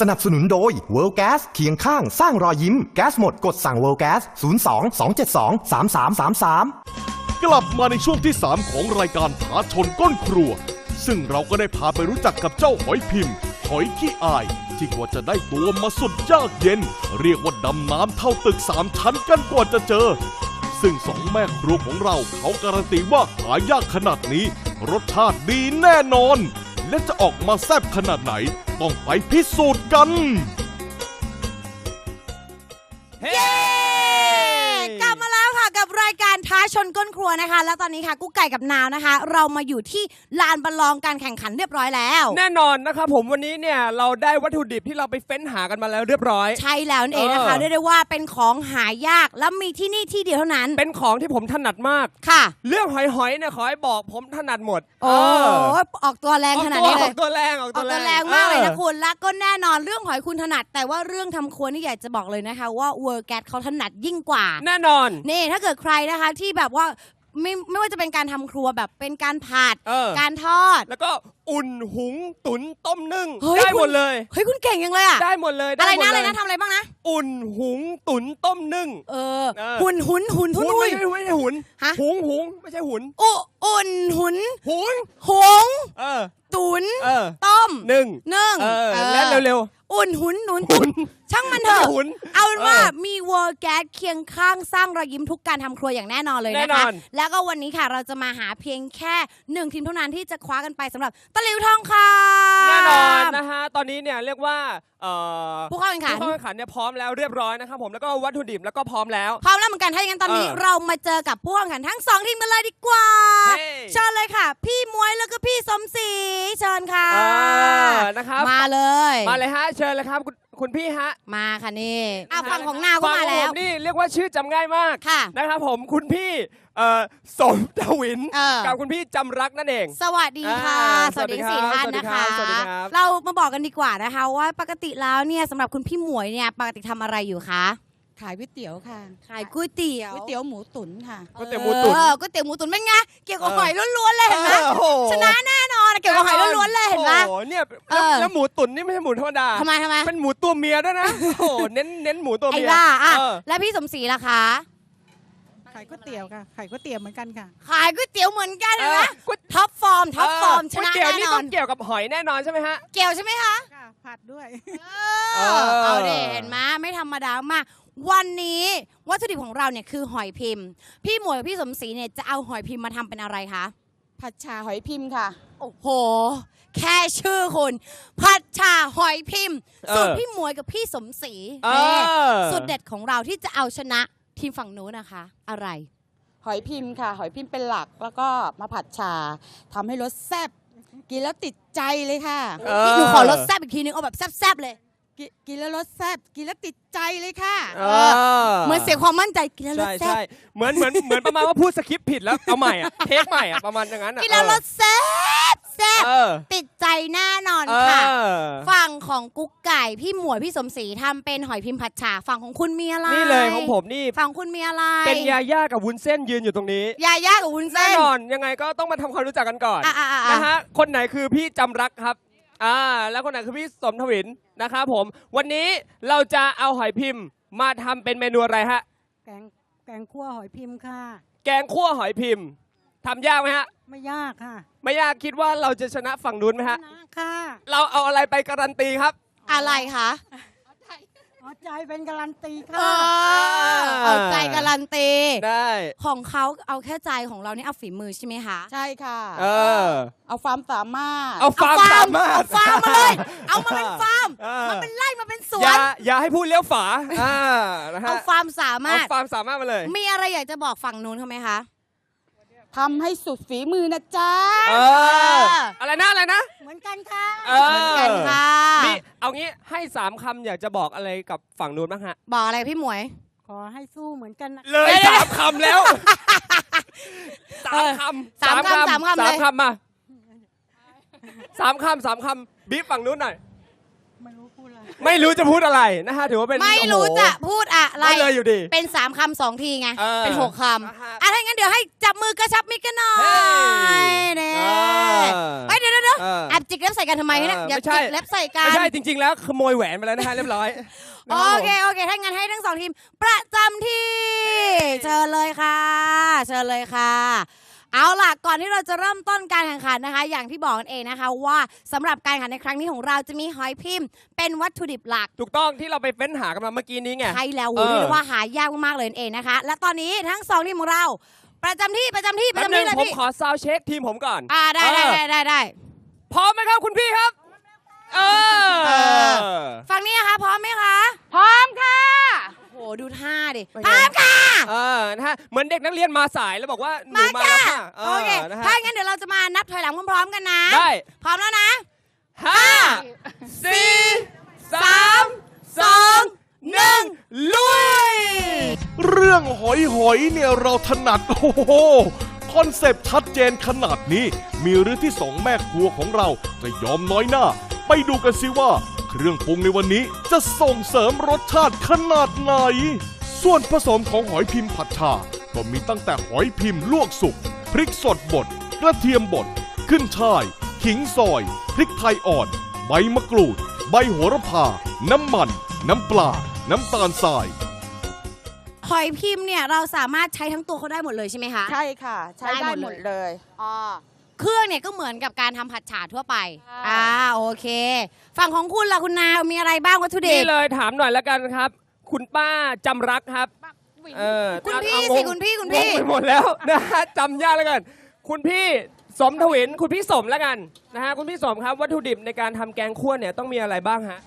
สนับสนุนโดย World Gas เคียงข้างสร้างรอยยิ้ม แก๊สหมดกดสั่ง World Gas 02 272 3333 กลับมาในช่วงที่ 3 ของรายการท้าชนก้นครัว ซึ่งเราก็ได้พาไปรู้จักกับเจ้าหอยพิมพ์ หอยขี้อาย ที่กว่าจะได้ตัวมาสุดยากเย็น เรียกว่าดำน้ำเท่าตึกสามชั้นกันกว่าจะเจอ ซึ่งสองแม่ครัวของเราเขาการันตีว่าหายากขนาดนี้ รสชาติดีแน่นอน และจะออกมาแซ่บขนาดไหน ต้องไปพิสูจน์กัน ชนก้นครัวนะคะ แล้วตอนนี้ค่ะกุ๊กไก่กับนาวนะคะ เรามาอยู่ที่ลานประลองการแข่งขันเรียบร้อยแล้ว แน่นอนนะครับผมวันนี้เนี่ยเราได้วัตถุดิบที่เราไปเฟ้นหากันมาแล้วเรียบร้อย ใช่แล้วนั่นเองนะคะเออ เรียกได้ว่าเป็นของหายากแล้วมีที่นี่ที่เดียวเท่านั้นเป็นของที่ผมถนัดมาก ค่ะ เรื่องหอยๆเนี่ยขอให้บอกผมถนัดหมดโอ้เออกตัวแรองอกขนาดตัวนี้อเลอยกตัวแรงออกอตัอกวตัวแรแรงงมากเลยนะออ คุณแล้วก็แน่นอนเรื่องหอยคุณถนัด แต่ว่าเรื่องทำครัวนี่อยากจะบอกเลยนะคะว่าเวอร์แกตเขาถนัดยิ่งกว่า แน่นอน นี่ถ้าเกิดใครนะคะที่แบบว่าไม่ไม่ว่าจะเป็นการทำครัวแบบเป็นการผัด เออ การทอด แล้วก็อุ่นหุงตุ๋นต้มนึ่งเฮ้ยได้คุณ หมดเลย เฮ้ยคุณเก่งยังเลยอะได้หมดเลยอะไรด้หมนะดอะไรเลยนะทำอะไรบ้างนะ อุ่นหุงตุ๋นต้มนึ่ง เออ เออ หุ่นหุ่นหุ่นทุนหุงทุไม่ยใช่ไม่ใช่หุนฮะ หุงหุงไม่ใช่หุนอุอุ่นหุนหุงหงเออ ตุนเออต้มหนึ่งนึ่งเออออและเร็ว อุ่นหุนหนุนตุนช่างมันเถอะหุนเอาเป็นว่าเออมีเวอร์แก๊สเคียงข้างสร้างรอยยิ้มทุกการทำครัวอย่างแน่นอนเลยแน่นะนคะอนแล้วก็วันนี้ค่ะเราจะมาหาเพียงแค่หนึ่งทีมเท่านั้นที่จะคว้ากันไปสำหรับตะหลิวทองคำแน่นอนนะฮะตอนนี้เนี่ยเรียกว่าเอ่อผู้เข้าแข่งขันผู้เข้าแข่งขันเนี่ยพร้อมแล้วเรียบร้อยนะครับผมแล้วก็วัตถุดิบแล้วก็พร้อมแล้วพร้อมแล้วเห มือนกันถ้าอย่างนั้นตอนนี้เออเรามาเจอกับผู้แข่งขันทั้งสองทีมกันเลยดีกว่า เฮ้ เชิญเลยค่ะ พี่มวยแล้วก็พี่สมศรีเชิญค่ะอ่านะครับ มาเลย มาเลยฮะ เชิญเลยครับคุณคุณพี่ฮะมาค่ะนี่อะฝั่งของนาวก็ฝั่มาขแล้ผวนี่เรียกว่าชื่อจำง่ายมากค่ะ นะครับผมคุณพี่เอ่อสมทวินเออ กับคุณพี่จำรักนั่นเอง สวัสดีค่ะ อ่าสวัสดีทั้งสี่สวัท่านสดีนะครัคะบสวัสดีครับ เรามาบอกกันดีกว่านะคะ ว่าปกติแล้วเนี่ยสำหรับคุณพี่หมวยเนี่ยปกติทำอะไรอยู่คะ ขายก๋วยเตี๋ยวค่ะขายก๋วยเตี๋ยวก๋วยเตี๋ยวหมูตุ๋นค่ะก๋วยเตี๋ยวหมูตุ๋นเออก๋วยเตี๋ยวหมูตุ๋นเป็นไงเกี่ยวกับเออหอยล้วนๆเลยเห็นไหมเออโอ้โหชนะแน่นอนเกี่ยวกับหอยล้วนๆเลยเห็นไหมโอ้โหเนี่ยเอแล้วอแล้วหมูตุ๋นนี่ไม่ใช่หมูธรรมดาทำไมทำไมเป็นหมูตัวเมียด้วยนะโอ้โหเน้นเน้นหมูตัวไอ้เมียล่าอะเออแล้วพี่สมศรีล่ะคะขายก๋วยเตี๋ยวค่ะขายก๋วยเตี๋ยวเหมือนกันค่ะ ขายก๋วยเตี๋ยวเหมือนกันเอเห็นอไหมก๋วยท็อปฟอร์มท็อปฟอร์มชก๋วยนะเตี๋ยวแน่นี่นต้ออนงเกี่ยวกับหอยแน่นอนใช่ไหมฮะเกี่ยวใช่ไหมคะค่ะผัดด้วยเออเอาเด็เห็นไหมไม่ธรรมดามาก วันนี้วัตถุดิบของเราเนี่ยคือหอยพิมพ์ พี่หมวยกับพี่สมศรีเนี่ยจะเอาหอยพิมพ์มาทำเป็นอะไรคะ ผัดชาหอยพิมพ์ค่ะ โอ้โห แค่ชื่อคุณผัดชาหอยพิมพ์เออสูตรพี่หมวยกับพี่สมศรีเอนี่อสูตรเด็ดของเราที่จะเอาชนะทีมฝั่งนู้นนะคะ อะไร หอยพิมพ์ค่ะ หอยพิมพ์เป็นหลักแล้วก็มาผัดชาทำให้รสแซ่บกินแล้วติดใจเลยค่ะ เออ หนูขอรสแซ่บอีกทีนึงเอาแบบแซ่บๆเลย กิกินแล้วรสแซ่บกินแล้วติดใจเลยค่ะเอเหมือนเสียความมั่นใจกินแล้วรใช่สแซ่บใช่เหมือนเหมือนเหมือนประมาณว่าพูดสคริปต์ผิดแล้วเอาใหม่อะเทคใหม่อะประมาณอย่างนั้นอะกินแล้วรสแซ่บแซ่บเออ ติดใจแน่นอนเอค่ะอฝั่งของกุ๊กไก่พี่หมวยพี่สมศรีทำเป็นหอยพิมพ์ผัดฉาฝั่งของคุณมีอะไรนี่เลยของผมนี่ฝั่งคุณมีอะไรเป็นยาย่ากับวุ้นเส้นยืนอยู่ตรงนี้ยาย่ากับวุ้นแน่เส้นนอนยังไงก็ต้องมาทำความรู้จักกันก่อนอะอะอะนะฮะคนไหนคือพี่จำรักครับ อ่าแล้วคนไหนคือพี่สมทวินนะครับผม วันนี้เราจะเอาหอยพิมพ์มาทำเป็นเมนูอะไรฮะ แกงแกงคั่วหอยพิมพ์ค่ะ แกงคั่วหอยพิมพ์ทำยากไหมฮะ ไม่ยากค่ะไม่ยากคิดว่าเราจะชนะฝั่งนู้นไหมฮะ นะค่ะ เราเอาอะไรไปการันตีครับ อะไรคะ เอาใจเป็นการันตีเออเอาใจการันตี ได้ ของเขาเอาแค่ใจของเรานี่เอาฝีมือใช่ไหมคะ ใช่ค่ะ เออ เอาความสามารถ เอาฟาร์มสามารถเอาฟาร์มมาเลย เอามาเป็นฟาร์มเออมาเป็นไร่มาเป็นสวอย่านอย่าให้พูดเลี้ยวฝาอ่านะฮะเอาฟาร์มสาเอามารถฟาร์มสามารถมาเลย มีอะไรอยากจะบอกฝั่งนู้นเขาไหมคะ ทำให้สุดฝีมือนะจ๊ะเออ อะไรนะอะไรนะ เหมือนกันค่ะเอเหมือนกันค่ะ นี่เอางี้ให้สามคำอยากจะบอกอะไรกับฝั่งนู้นบ้างฮะ บอกอะไรพี่หมวย ขอให้สู้เหมือนกันนะ เลยสามคำแล้วสามคำสามคำสามคำเลยสามคำมาสามคำสามคำบีบฝั่งนู้นหน่อยไม่รู้พูดอะ ไรไม่รู้จะพูดอะไรนะฮะถือว่าเป็นไม่รู้โอ้โหจะพูดอะไรไม่เลยอยู่ดี เป็นสามคำสองทีไงเออเป็นหกคอ่าำอะถ้างั้นเดี๋ยวให้จับมือกระชับมิตรกันหน่อเฮ้ยยเน่เออไปเดี๋ยวเดี๋ยวเดี๋ยวเเออแอบจิกเล็บใส่กันทำไมเนี่ยเอออย่าไม่ใช่จิกเล็บใส่กัไม่นใช่จริง ๆ แล้วขโมยแหวนไปแล้วนะฮะเรียบร้อยนะโอรับผมเคโอเคถ้างั้นให้ทั้งสองทีม ประจำที่ เชิญเลยค่ะ เชิญเลยค่ะ เอาล่ะ ก่อนที่เราจะเริ่มต้นการแข่งขันนะคะ อย่างที่บอกกันเองนะคะ ว่าสำหรับการแข่งขันในครั้งนี้ของเราจะมีหอยพิมพ์ เป็นวัตถุดิบหลักถูกต้องที่เราไปเฟ้นหากันมาเมื่อกี้นี้ไง ใช่แล้วเอโว้อยเรียกได้ว่าหายากมากๆเลยนั่นเองนะคะ และตอนนี้ทั้งสองทีมของเรา ประจำที่ประจำที่ประแป๊บจำนึที่งเลยผมพี่ขอซาวด์เช็คทีมผมก่อน อ่าได้ได้เออได้ได้ได้ พร้อมไหมครับคุณพี่ครับ เออ เออฝั่งนี้นะคะพร้อมไหมคะ พร้อมค่ะ โอ้โหดูท่าดิเป็นพไงร้อมค่ะ เออนะฮะเหมือนเด็กนักเรียนมาสายแล้วบอกว่าหนูมามาค่ะแล้วค่ะโอเคนะฮะถ้างั้นเดี๋ยวเราจะมานับถอยหลังพร้อมๆกันนะ ได้ พร้อมแล้วนะห้าสี่สามสองหนึ่งลุย เรื่องหอยหอยเนี่ยเราถนัดโอ้โหคอนเซปต์ชัดเจนขนาดนี้ มีหรือที่สองแม่ครัวของเราจะยอมน้อยหน้า ไปดูกันสิว่า เครื่องปรุงในวันนี้จะส่งเสริมรสชาติขนาดไหน ส่วนผสมของหอยพิมพ์ผัดชา ก็มีตั้งแต่หอยพิมพ์ลวกสุก พริกสดบด กระเทียมบด ขึ้นช่าย ขิงซอย พริกไทยอ่อน ใบมะกรูด ใบโหระพา น้ำมัน น้ำปลา น้ำตาลทรายหอยพิมพ์เนี่ยเราสามารถใช้ทั้งตัวเขาได้หมดเลยใช่ไหมคะ ใช่ค่ะ ใช้ได้ได้หหมมดดเลย เลย อ๋อ เครื่องเนี่ยก็เหมือนกับการทำผัดฉาทั่วไปใช่ อ่าโอเค ฝั่งของคุณล่ะคุณนาวมีอะไรบ้างวัตถุดินี่บเลยถามหน่อยแล้วกันครับ คุณป้าจำรักครับ เออคุณเอาพี่เอาสิงงคุณพี่คุณงพี่งไปหมดแล้วนะฮะจำยากแล้วกัน คุณพี่สมทวินคุณพี่สมแล้วกันนะฮะคุณพี่สมครับวัตถุดิบในการทำแกงคั่วเนี่ยต้องมีอะไรบ้างฮะ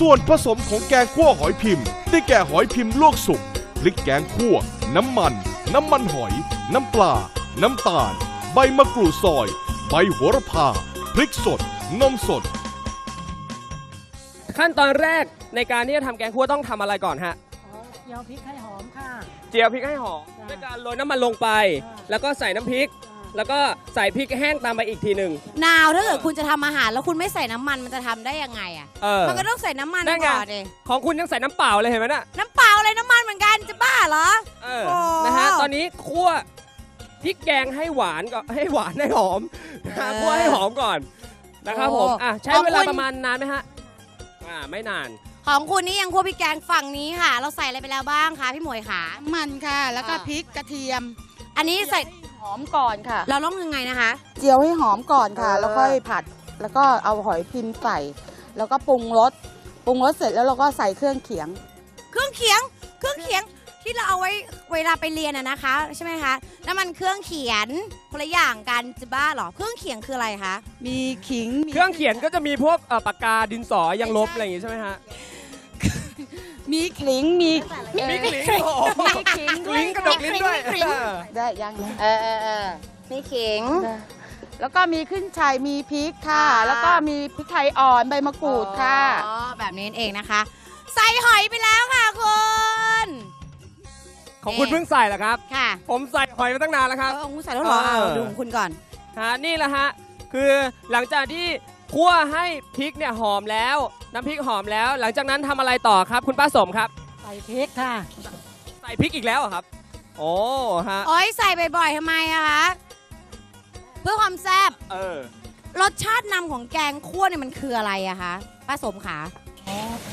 ส่วนผสมของแกงคั่วหอยพิมพ์ ได้แก่หอยพิมพ์ลวกสุกพริกแกงคั่ว น้ำมัน น้ำมันหอย น้ำปลา น้ำตาล ใบมะกรูดซอย ใบโหระพา พริกสด นมสด ขั้นตอนแรกในการที่จะทำแกงคั่วต้องทำอะไรก่อนฮะเจียวพริกให้หอมค่ะ เจียวพริกให้หอมจ้ะด้วยการโรยน้ำมันลงไปแล้วก็ใส่น้ำพริก แล้วก็ใส่พริกแห้งตามไปอีกทีหนึ่งนาวถ้าเกิดคุณจะทำอาหาร แล้วคุณไม่ใส่น้ำมันมันจะทำได้ยังไงอะ เออ มันก็ต้องใส่น้ำมันได้ไง ก่อนดิของคุณยังใส่น้ำเปล่าเลยเห็นไหมน่ะน้ำเปล่าอะไรน้ำมันเหมือนกันจะบ้าเหรอ เออโอ้ นะฮะตอนนี้คั่ว พริกแกงให้หวานก่อนให้หวานให้หอมนะฮะคั่วให้หอมก่อนนะครับผมอะใช้เวลาประมาณนานไหมฮะอ่าไม่นาน ของคุณนี่ยังคั่วพริกแกงฝั่งนี้ค่ะ เราใส่อะไรไปแล้วบ้างคะพี่หมวยขามันค่ะ แล้วก็อ่าพริกกระเทียม อันนี้ใส่หอมก่อนค่ะ เราต้องยังไงนะคะ เจียวให้หอมก่อนค่ะเออแล้วค่อยผัด แล้วก็เอาหอยพิมพ์ใส่ แล้วก็ปรุงรส ปรุงรสเสร็จแล้วเราก็ใส่เครื่องเคียง เครื่องเคียง เครื่องเคียง ที่เราเอาไว้เวลาไปเรียนอะนะคะใช่ไหมคะน้ำมันเครื่องเขียนคนละอย่างกันจะบ้าเหรอเครื่องเคียงคืออะไรคะมีขิงมีเครื่องเขียนก็จะมีพวกเอ่อปากกาดินสอยังลบอะไรอย่างงี้ใช่ไหมฮะมีขิงมีเอ่อมีกลิ้งโอ้โหมีขิงด้วลิ้ยงกระดกลิ้นด้วยมีกลิ้งได้ยังนะเออเออเออนี่เขิงได้แล้วก็มีขึ้นช่ายมีพริกค่ะอ่าแล้วก็มีพริกไทยอ่อนใบมะกรูดค่ะ อ๋อแบบนี้เองนะคะ ใส่หอยไปแล้วค่ะคุณ ของคุณเพิ่งใส่เหรอครับ ค่ะผมใส่หอยมาตั้งนานแล้วครับ เออของคุณใส่แล้วเหรอเออ เอาดูของคุณก่อน ฮะนี่แหละฮะคือหลังจากที่คั่วให้พริกเนี่ยหอมแล้ว น้ำพริกหอมแล้ว หลังจากนั้นทำอะไรต่อครับ คุณป้าสมครับ ใส่พริกค่ะ ใส่พริกอีกแล้วเหรอครับ โอ้ฮะโอ้ยใส่บ่อยๆทำไมอะคะ เพื่อความแซ่บ เออ รสชาตินำของแกงคั่วเนี่ยมันคืออะไรอะคะป้าสมขา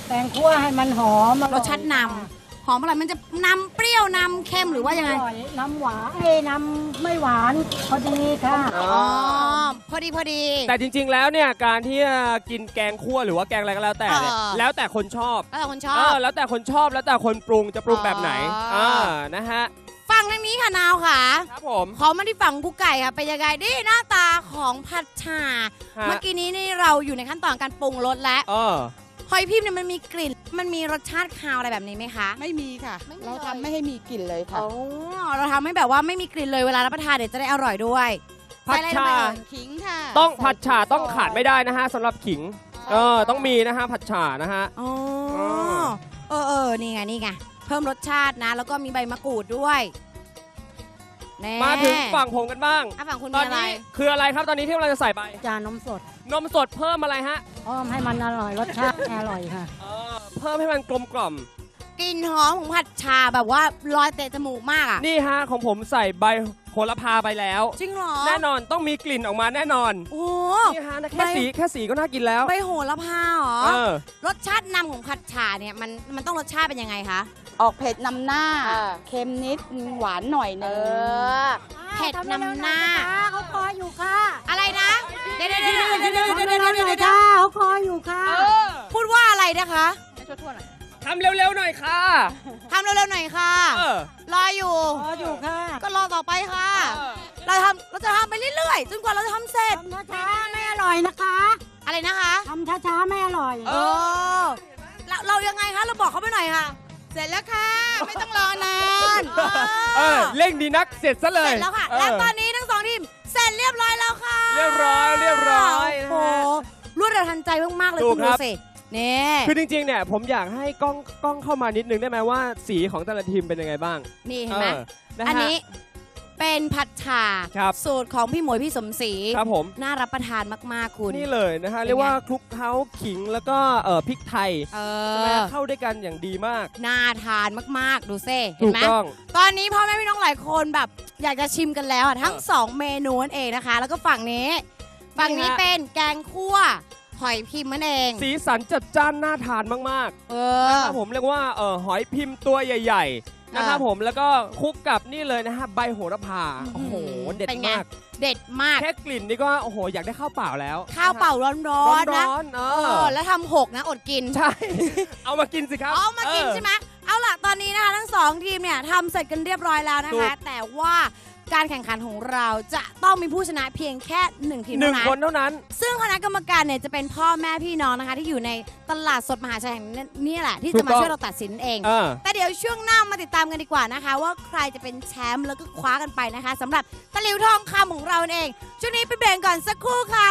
แตงคั่วให้มันหอมออยรสชาตินำหอมอะไรมันจะนำเป รี้ยวนำเค็มหรือว่ายังไง อร่อน้ำหวานเอ้ยน้ำไม่หวานพอดีค่ะอ๋ออ๋อ พอดีพอดี แต่จริง ๆ แล้วเนี่ยการที่จะกินแกงคั่วหรือว่าแกงอะไรก็แล้วแต่เนี่ยเออ แล้วแต่คนชอบแล้วแต่คนชอเอบ อแล้วแต่คนชอบแล้วแต่คนปรุงจะปรุงแบบไหนอ๋ออ่อ่านะฮะฟังทางนี้ค่ะนาวค่ะ ครับผมขอมาที่ฝั่งกุ๊กไก่ค่ะ เป็นยังไงดิหน้าตาของผัดฉ่าฮะเมื่อกี้นี้นี่เราอยู่ในขั้นตอนการปรุงรสแล้ว เออ หอยพิมพ์เนี่ยมันมีกลิ่น มันมีรสชาติคาวอะไรแบบนี้ไหมคะ ไม่มีค่ะ ไม่มีเราเลยทำไม่ให้มีกลิ่นเลยค่ะอ๋อเราทำให้แบบว่าไม่มีกลิ่นเลยเวลารับประทานเดี๋ยวจะได้อร่อยด้วยผัดใส่อะไรลงฉ่าไปเอ่ย ขิงค่ะต้องใส่ผัดฉ่าขิต้องขาดไม่ได้นะฮะสำหรับขิง เออต้องมีนะฮะผัดฉ่านะฮะ อ๋อเออเออเออนี่ไงนี่ไงเพิ่มรสชาตินะ แล้วก็มีใบมะกรูดด้วย แน่มาถึงฝั่งผมกันบ้าง อะฝั่งคุณตมีอนอะไรนี้คืออะไรครับตอนนี้ที่เราจะใส่ไป จานนมสดนมสดเพิ่มอะไรฮะพร้อมให้มันอร่อยรสชาติ อร่อยค่ะ เออเพิ่มให้มันกลมกล่อม กลิ่นหอมของผัดชาแบบว่าลอยเตะจมูกมากอะ นี่ฮะของผมใส่ใบ โหระพาไปแล้ว จริงเหรอแน่นอนต้องมีกลิ่นออกมาแน่นอนโอ้นี่ฮะนะไม่แค่สีแค่สีก็น่ากินแล้ว ใบโหระพาเหรอเออ รสชาตินำของผัดฉ่าเนี่ยมันมันต้องรสชาติเป็นยังไงคะ ออกเผ็ดนำหน้า เออ เค็มนิดหวานหน่อยหนึงเผ็ดนำหน้า เขาคอยอยู่ค่ะอะไรนะเดี๋ยวเดี๋ยวเดี๋ยวเดี๋ยวเดี๋ยวทำเดี๋ยวเร็เดี๋ยววๆหเดี๋น่ยอวยค่ะเขาคอยอยู่ค่ะ พูดว่าอะไรนะคะทำเร็วๆหน่อยค่ะ ทำเร็วๆหน่อยค่ะ เออ รออยู่คอยอยู่ค่ะ ก็รอต่อไปค่ะเราทำเราจะทำไปเรื่อยๆ จนกว่าเราจะทำเสร็จ ทำช้าๆไม่อร่อยนะคะอะไรนะคะทำช้าๆไม่อร่อย เออเราเรายังไงคะ เราบอกเขาไปหน่อยค่ะ เสร็จแล้วค่ะ ไม่ต้องรอนานเออเร่งดีนักเสร็จซะเลยเสร็จแล้วค่ะ เออและตอนนี้ทั้งสองทีมเสร็จเรียบร้อยแล้วค่ะเรียบร้อยเรียบร้อยโอ้นะโหฮะรวดเร็วทันใจมากๆเลยถูคุกณคดูรับ สิ นี่ คือจริงๆเนี่ยผมอยากให้กล้องกล้องเข้ามานิดนึงได้ไหมว่าสีของแต่ละทีมเป็นยังไงบ้างนี่เห็นไหมออนะฮะ อันนี้เป็นผัดฉ่าครับ สูตรของพี่หมวยพี่สมศรีครับผม น่ารับประทานมาก ๆ คุณ นี่เลยนะฮะเป็นไง เรียกว่าคลุกเคล้าขิงแล้วก็เอ่อพริกไทยเอใช่ไหมอเข้าด้วยกันอย่างดีมากน่าทานมาก ๆ ดูเซ่เห็ถูนกไหมต้อง ตอนนี้พ่อแม่พี่น้องหลายคนแบบ อยากจะชิมกันแล้วอะทั้ง เออสองเมนูนั่นเองนะคะ แล้วก็ฝั่งนี้ ฝั่งนี้นี่ฮะ เป็นแกงคั่วห อยพิมพ์นั่นเอง สีสันจัดจ้านน่าทานมากเอๆอนะครับผมเรียกว่าเอ่อหอยพิมพ์ตัวใหญ่ๆนะครับเออผมแล้วก็คลุกกับนี่เลยนะฮะใบโหระพาอื้อหือโอ้โหเด็ดเป็นไง มากเด็ดมาก แค่กลิ่นนี่ก็โอ้โหอยากได้ข้าวเปล่าแล้วข้าวเปล่าร้อนร้ๆนะอนๆเอเอออแล้วทำหกนะอดกิน ใช่ เอามากินสิครับเอามากินเออ ใช่ไหมเอาล่ะ ตอนนี้นะคะทั้งสองทีมเนี่ยทำเสร็จกันเรียบร้อยแล้วนะถูคะ กแต่ว่า การแข่งขันของเราจะต้องมีผู้ชนะเพียงแค่หนึ่งทีมหนึ่เท่างนั้นคนเท่านั้น ซึ่งคณะกรรมการเนี่ยจะเป็นพ่อแม่พี่น้องนะคะ ที่อยู่ในตลาดสดมหาชัยแห่งนี้นี่แหละ ที่ถูจะกมาต้องช่วยเราตัดสินเองเออแต่เดี๋ยวช่วงหน้ามาติดตามกันดีกว่านะคะ ว่าใครจะเป็นแชมป์แล้วก็คว้ากันไปนะคะสำหรับตะหลิวทองคำของเราเองช่วงนี้ไปเบรกก่อนสักครู่ค่ะ